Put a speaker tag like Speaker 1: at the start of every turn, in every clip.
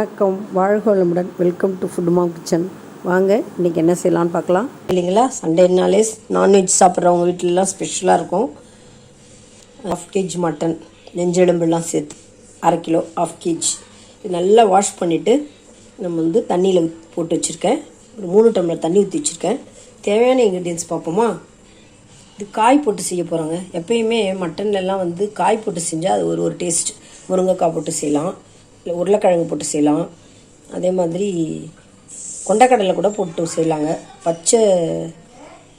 Speaker 1: வணக்கம். வாழ்கோளமுடன் welcome to food மா கிச்சன். வாங்க இன்றைக்கி என்ன செய்யலாம்னு பார்க்கலாம். இல்லைங்களா? சண்டேனாலே நான்வெஜ் சாப்பிட்றவங்க வீட்டிலலாம் ஸ்பெஷலாக இருக்கும். ஹாஃப் கேஜ் மட்டன் நெஞ்செலும்பெல்லாம் சேர்த்து அரை கிலோ ஹாஃப் கேஜ் இது நல்லா வாஷ் பண்ணிவிட்டு நம்ம வந்து தண்ணியில் போட்டு வச்சுருக்கேன். ஒரு மூணு டம்ளர் தண்ணி ஊற்றி வச்சுருக்கேன். தேவையான இன்க்ரீடியன்ஸ் பார்ப்போமா? இது காய் போட்டு செய்ய போகிறாங்க எப்பயுமே மட்டன்லலாம் வந்து காய் போட்டு செஞ்சால் அது ஒரு ஒரு டேஸ்ட் முருங்கைக்காய் போட்டு செய்யலாம். உருளைக்கிழங்கு போட்டு செய்யலாம். அதே மாதிரி கொண்டக்கடலை கூட போட்டு செய்யலாங்க. பச்சை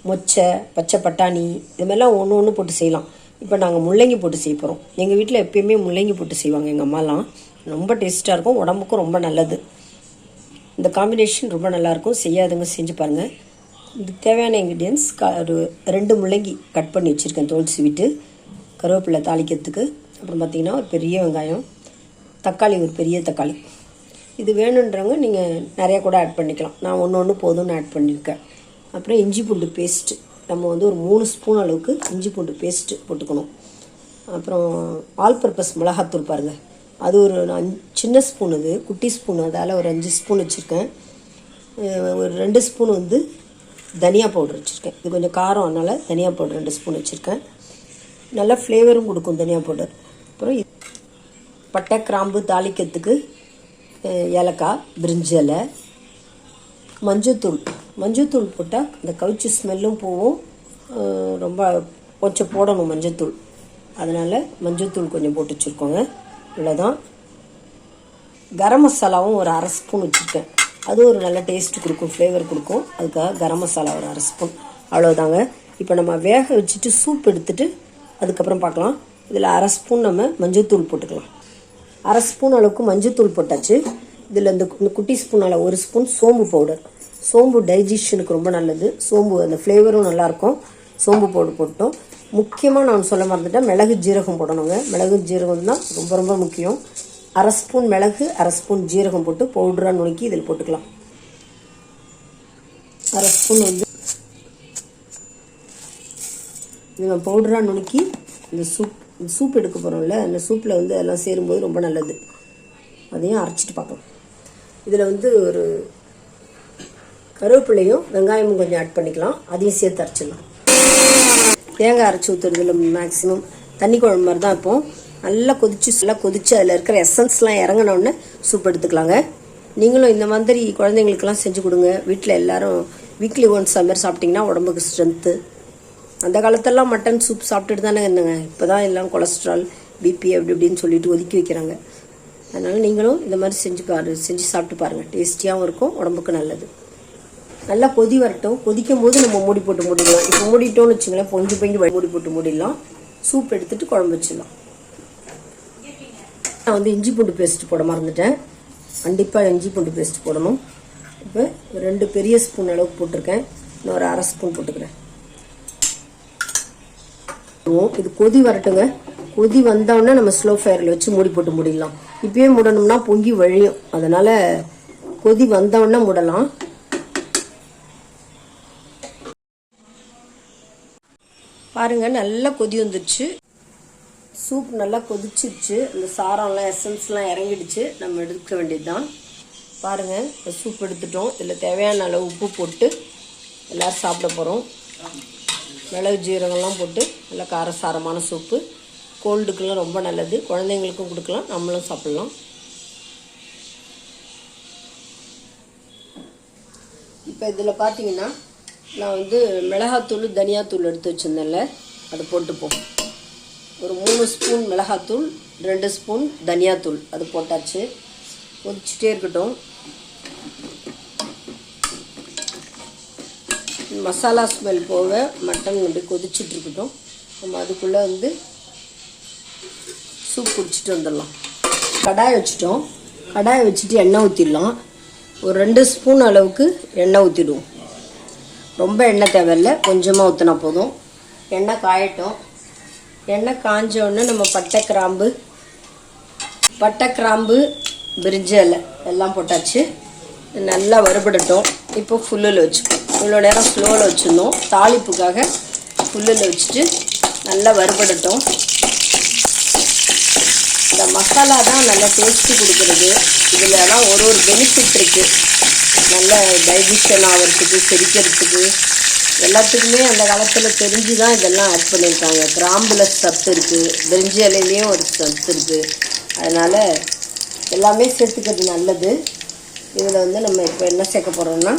Speaker 1: மொச்சை பச்சை பட்டாணி இது மாதிரிலாம் ஒன்று ஒன்று போட்டு செய்யலாம். இப்போ நாங்கள் முள்ளங்கி போட்டு செய்ய போகிறோம் எங்கள் வீட்டில் எப்பயுமே முள்ளங்கி போட்டு செய்வாங்க எங்கள் அம்மாலாம். ரொம்ப டேஸ்ட்டாக இருக்கும் உடம்புக்கும் ரொம்ப நல்லது. இந்த காம்பினேஷன் ரொம்ப நல்லாயிருக்கும். செய்யாதவங்க செஞ்சு பாருங்கள் இதுக்கு தேவையான இன்க்ரீடியன்ஸ் க ஒரு ரெண்டு முள்ளங்கி கட் பண்ணி வச்சுருக்கேன் தோல் ஸ்வீட்டு கருவேப்பிலை தாளிக்கிறதுக்கு. அப்புறம் பார்த்திங்கன்னா ஒரு பெரிய வெங்காயம். தக்காளி ஒரு பெரிய தக்காளி. இது வேணுன்றவங்க நீங்கள் நிறையா கூட ஆட் பண்ணிக்கலாம். நான் ஒன்று ஒன்று போதும்னு ஆட் பண்ணியிருக்கேன். அப்புறம் இஞ்சி பூண்டு பேஸ்ட்டு நம்ம வந்து ஒரு மூணு ஸ்பூன் அளவுக்கு இஞ்சி பூண்டு பேஸ்ட்டு போட்டுக்கணும். அப்புறம் ஆல் பர்பஸ் மிளகாத்தூள் பாருங்கள் அது ஒரு அஞ்சு சின்ன ஸ்பூன் இது குட்டி ஸ்பூன் அதால் ஒரு அஞ்சு ஸ்பூன் வச்சுருக்கேன். ஒரு ரெண்டு ஸ்பூன் வந்து தனியா பவுடர் வச்சுருக்கேன். இது கொஞ்சம் காரம் அதனால் தனியா பவுடர் ரெண்டு ஸ்பூன் வச்சுருக்கேன். நல்லா ஃப்ளேவரும் கொடுக்கும் தனியா பவுடர் பட்டை கிராம்பு தாளிக்கிறதுக்கு ஏலக்காய் பிரிஞ்சி இலை மஞ்சத்தூள் மஞ்சத்தூள் போட்டால் இந்த கவுச்சி ஸ்மெல்லும் போகும். ரொம்ப கொஞ்சம் போடணும் மஞ்சத்தூள் அதனால் மஞ்சத்தூள் கொஞ்சம் போட்டு வச்சுருக்கோங்க. இவ்வளோதான் கரம் மசாலாவும் ஒரு அரை ஸ்பூன் வச்சுருக்கேன். அது ஒரு நல்ல டேஸ்ட் கொடுக்கும் ஃப்ளேவர் கொடுக்கும். அதுக்காக கரம் மசாலா ஒரு அரை ஸ்பூன். அவ்வளோதாங்க இப்போ நம்ம வேக வச்சுட்டு சூப் எடுத்துகிட்டு அதுக்கப்புறம் பார்க்கலாம். இதில் அரை ஸ்பூன் நம்ம மஞ்சத்தூள் போட்டுக்கலாம். அரை ஸ்பூன் அளவுக்கு மஞ்சத்தூள் போட்டாச்சு. இதில் இந்த கு- இந்த குட்டி ஸ்பூனால் ஒரு ஸ்பூன் சோம்பு பவுடர். சோம்பு டைஜஷனுக்கு ரொம்ப நல்லது. சோம்பு அந்த ஃப்ளேவரும் நல்லாயிருக்கும் சோம்பு பவுடர் போட்டோம் முக்கியமாக நான் சொல்ல மறந்துட்டேன் மிளகு ஜீரகம் போடணுங்க. மிளகு ஜீரகம் தான் ரொம்ப ரொம்ப முக்கியம். அரை ஸ்பூன் மிளகு அரை ஸ்பூன் ஜீரகம் போட்டு பவுடராக நுணுக்கி இதில் போட்டுக்கலாம். அரை ஸ்பூன் வந்து இதில் பவுடராக நுணுக்கி இந்த சூப் சூப் எடுக்க போகிறோம்ல அந்த சூப்பில் வந்து அதெல்லாம் சேரும்போது ரொம்ப நல்லது. அதையும் அரைச்சிட்டு பார்க்கலாம் இதில் வந்து ஒரு கருவேப்பிலையும் வெங்காயமும் கொஞ்சம் ஆட் பண்ணிக்கலாம். அதையும் சேர்த்து அரைச்சிடலாம். தேங்காய் அரைச்சி ஊற்றுறதுல மேக்ஸிமம் தண்ணி குழம்பு மாதிரி தான் இருப்போம் நல்லா கொதிச்சு நல்லா கொதிச்சு அதில் இருக்கிற எசன்ஸ்லாம் இறங்கினோடனே சூப் எடுத்துக்கலாங்க. நீங்களும் இந்த மாதிரி குழந்தைங்களுக்கெல்லாம் செஞ்சு கொடுங்க. வீட்டில் எல்லாரும் வீக்லி ஒன்ஸ் அது மாதிரி சாப்பிட்டிங்கன்னா உடம்புக்கு ஸ்ட்ரென்த்து அந்த காலத்தெல்லாம் மட்டன் சூப் சாப்பிட்டுட்டு தானே இருந்தாங்க. இப்போ தான் எல்லாம் கொலஸ்ட்ரால் பிபி அப்படி இப்படின்னு சொல்லிட்டு ஒதுக்கி வைக்கிறாங்க. அதனால் நீங்களும் இந்த மாதிரி செஞ்சு பாரு செஞ்சு சாப்பிட்டு பாருங்கள் டேஸ்டியாகவும் இருக்கும் உடம்புக்கு நல்லது. நல்லா கொதி வரட்டும். கொதிக்கும் போது நம்ம மூடி போட்டு மூடிடலாம். இப்போ மூடிட்டோம்னு வச்சுங்களேன் பொஞ்சு பொங்கி மூடி போட்டு மூடிடலாம். சூப் எடுத்துட்டு குழம்பு வச்சிடலாம். நான் வந்து இஞ்சி பூண்டு பேஸ்ட் போட மறந்துட்டேன். கண்டிப்பாக இஞ்சி பூண்டு பேஸ்ட் போடணும். இப்போ ரெண்டு பெரிய ஸ்பூன் அளவுக்கு போட்டிருக்கேன். இன்னொரு அரை ஸ்பூன் போட்டுக்கிறேன். போட்டுருவோம். இது கொதி வரட்டுங்க. கொதி வந்தோடனே நம்ம ஸ்லோ ஃபயரில் வச்சு மூடி போட்டு முடிடலாம். இப்பயே மூடணும்னா பொங்கி வழியும். அதனால் கொதி வந்தோடனே மூடலாம். பாருங்க நல்லா கொதி வந்துடுச்சு சூப் நல்லா கொதிச்சிருச்சு. அந்த சாரம்லாம் எசன்ஸ்லாம் இறங்கிடுச்சு. நம்ம எடுக்க வேண்டியதுதான். பாருங்கள் இந்த சூப் எடுத்துட்டோம். இதில் தேவையான அளவு உப்பு போட்டு எல்லோரும் சாப்பிட போகிறோம் மிளகு ஜீரகம்லாம் போட்டு நல்லா காரசாரமான சூப்பு. கோல்டுக்கெல்லாம் ரொம்ப நல்லது. குழந்தைங்களுக்கும் கொடுக்கலாம். நம்மளும் சாப்பிட்லாம். இப்போ இதில் பார்த்தீங்கன்னா நான் வந்து மிளகாத்தூள் தனியாத்தூள் எடுத்து வச்சுருந்தேன்ல அதை போட்டுப்போம். ஒரு மூணு ஸ்பூன் மிளகாத்தூள் ரெண்டு ஸ்பூன் தனியாத்தூள் அது போட்டாச்சு. கொதிச்சுட்டே இருக்கட்டும். மசாலா ஸ்மெல் போக மட்டன் அப்படி கொதிச்சுட்டு இருக்கட்டும். நம்ம அதுக்குள்ளே வந்து சூப் குடிச்சிட்டு வந்துடலாம். கடாய் வச்சுட்டோம். கடாயை வச்சுட்டு எண்ணெய் ஊற்றிடலாம் ஒரு ரெண்டு ஸ்பூன் அளவுக்கு எண்ணெய் ஊற்றிடுவோம் ரொம்ப எண்ணெய் தேவையில்லை. கொஞ்சமாக ஊற்றினா போதும். எண்ணெய் காயட்டும். எண்ணெய் காஞ்சோடனே நம்ம பட்டை கிராம்பு பட்டை கிராம்பு பிரிஞ்சி இலை எல்லாம் போட்டாச்சு. நல்லா வறுபடட்டும். இப்போ ஃபுல்லில் வச்சுப்போம். இவ்வளோ நேரம் ஸ்லோவில் வச்சுருந்தோம். தாளிப்புக்காக ஃபுல்லில் வச்சுட்டு நல்லா வறுபடட்டும். இந்த மசாலா தான் நல்ல டேஸ்ட்டு கொடுக்குறது. இதுலலாம் ஒரு ஒரு பெனிஃபிட் இருக்குது நல்ல டைஜஷன் ஆகிறதுக்கு செரிக்கிறதுக்கு. எல்லாத்துக்குமே அந்த காலத்தில் தெரிஞ்சு தான் இதெல்லாம் ஆட் பண்ணியிருக்காங்க. கிராம்பில் சத்து இருக்குது பிரிஞ்சி இலையிலையும் ஒரு சத்து இருக்குது அதனால் எல்லாமே சேர்த்துக்கிறது நல்லது. இதில் வந்து நம்ம இப்போ என்ன சேர்க்க போகிறோம்னா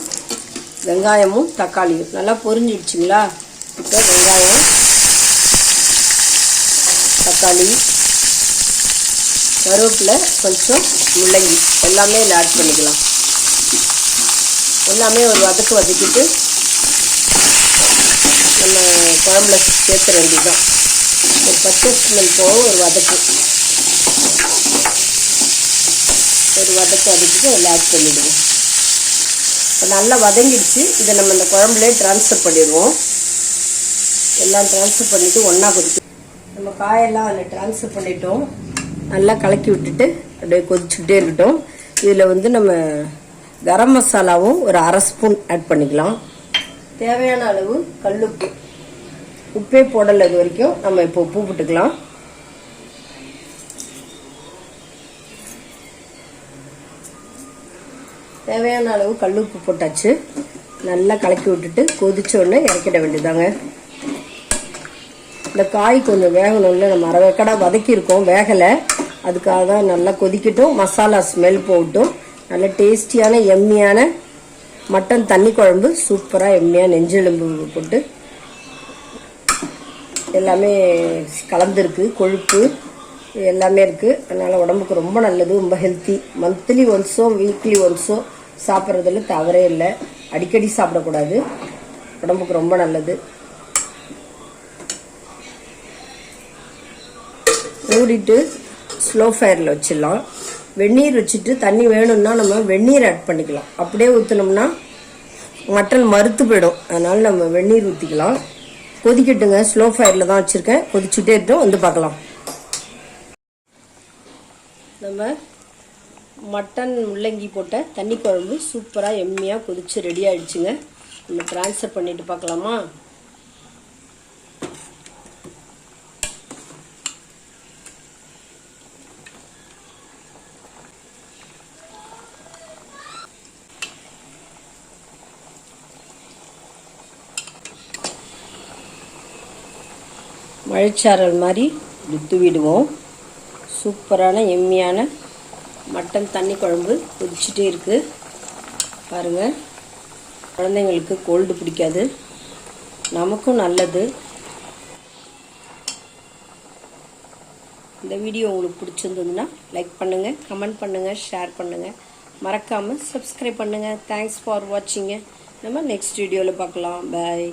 Speaker 1: வெங்காயமும் தக்காளியும் நல்லா பொரிஞ்சிடுச்சுங்களா? இப்போ வெங்காயம் தக்காளி கருவேப்பில் கொஞ்சம் முள்ளங்கி எல்லாமே இதில் ஆட் பண்ணிக்கலாம். எல்லாமே ஒரு வதக்கு வதக்கிட்டு நம்ம குழம்புல சேர்த்துற வேண்டியதுதான். ஒரு பச்சை ஸ்மெல் போகும் ஒரு வதக்கு. ஒரு வதக்கு வதக்கிட்டு அதில் ஆட் பண்ணிவிடுவோம் இப்போ நல்லா வதங்கிடுச்சு. இதை நம்ம இந்த குழம்புலேயே ட்ரான்ஸ்ஃபர் பண்ணிடுவோம். எல்லாம் ட்ரான்ஸ்ஃபர் பண்ணிவிட்டு ஒன்றா கொதிக்க நம்ம காயெல்லாம் அதில் ட்ரான்ஸ்ஃபர் பண்ணிட்டோம். நல்லா கலக்கி விட்டுட்டு அப்படியே கொதிச்சுக்கிட்டே இருக்கட்டும். இதில் வந்து நம்ம கரம் மசாலாவும் ஒரு அரை ஸ்பூன் ஆட் பண்ணிக்கலாம். தேவையான அளவு கல்லுப்பு. உப்பே போடலை இது வரைக்கும். நம்ம இப்போ உப்பு போட்டுக்கலாம். தேவையான அளவு கல்லுப்பு போட்டாச்சு. நல்லா கலக்கி விட்டுட்டு கொதிச்ச உடனே இறக்கிட வேண்டியதாங்க இந்த காய் கொஞ்சம் வேகணும்ல நம்ம அரை வேக்கடா வதக்கியிருக்கோம் வேகலை. அதுக்காக தான் நல்லா கொதிக்கட்டும் மசாலா ஸ்மெல் போகட்டும். நல்ல டேஸ்டியான எம்மியான மட்டன் தண்ணி குழம்பு சூப்பராக எம்மியாக நெஞ்செலும்பு போட்டு. எல்லாமே கலந்துருக்கு கொழுப்பு. எல்லாமே இருக்குது அதனால் உடம்புக்கு ரொம்ப நல்லது ரொம்ப ஹெல்த்தி மந்த்லி ஒன்ஸோ வீக்லி ஒன்ஸோ சாப்பிட்றதுல தவறே இல்லை. அடிக்கடி சாப்பிடக்கூடாது. உடம்புக்கு ரொம்ப நல்லது. மூடிட்டு ஸ்லோ ஃபயரில் வச்சிடலாம். வெந்நீர் வச்சுட்டு தண்ணி வேணும்னா நம்ம வெந்நீர் ஆட் பண்ணிக்கலாம். அப்படியே ஊற்றினோம்னா மட்டன் மறுத்து போயிடும். அதனால் நம்ம வெந்நீர் ஊற்றிக்கலாம் கொதிக்கட்டுங்க. ஸ்லோ ஃபயரில் தான் வச்சுருக்கேன். கொதிச்சுட்டே இருக்கட்டும். வந்து பார்க்கலாம். நம்ம மட்டன் முள்ளங்கி போட்ட தண்ணி குழம்பு சூப்பராக எம்மியாக கொதித்து ரெடி ஆகிடுச்சுங்க நம்ம ட்ரான்ஸ்ஃபர் பண்ணிட்டு பார்க்கலாமா? மழைச்சாரல் மாதிரி இப்படி விடுவோம் சூப்பரான எம்மியான மட்டன் தண்ணி குழம்பு கொதிச்சுட்டே இருக்குது பாருங்கள் குழந்தைங்களுக்கு கோல்டு பிடிக்காது. நமக்கும் நல்லது. இந்த வீடியோ உங்களுக்கு பிடிச்சிருந்ததுன்னா லைக் பண்ணுங்கள் கமெண்ட் பண்ணுங்கள் ஷேர் பண்ணுங்கள் மறக்காமல் சப்ஸ்கிரைப் பண்ணுங்கள் தேங்க்ஸ் ஃபார் வாட்சிங்க நம்ம நெக்ஸ்ட் வீடியோவில் பார்க்கலாம். பாய்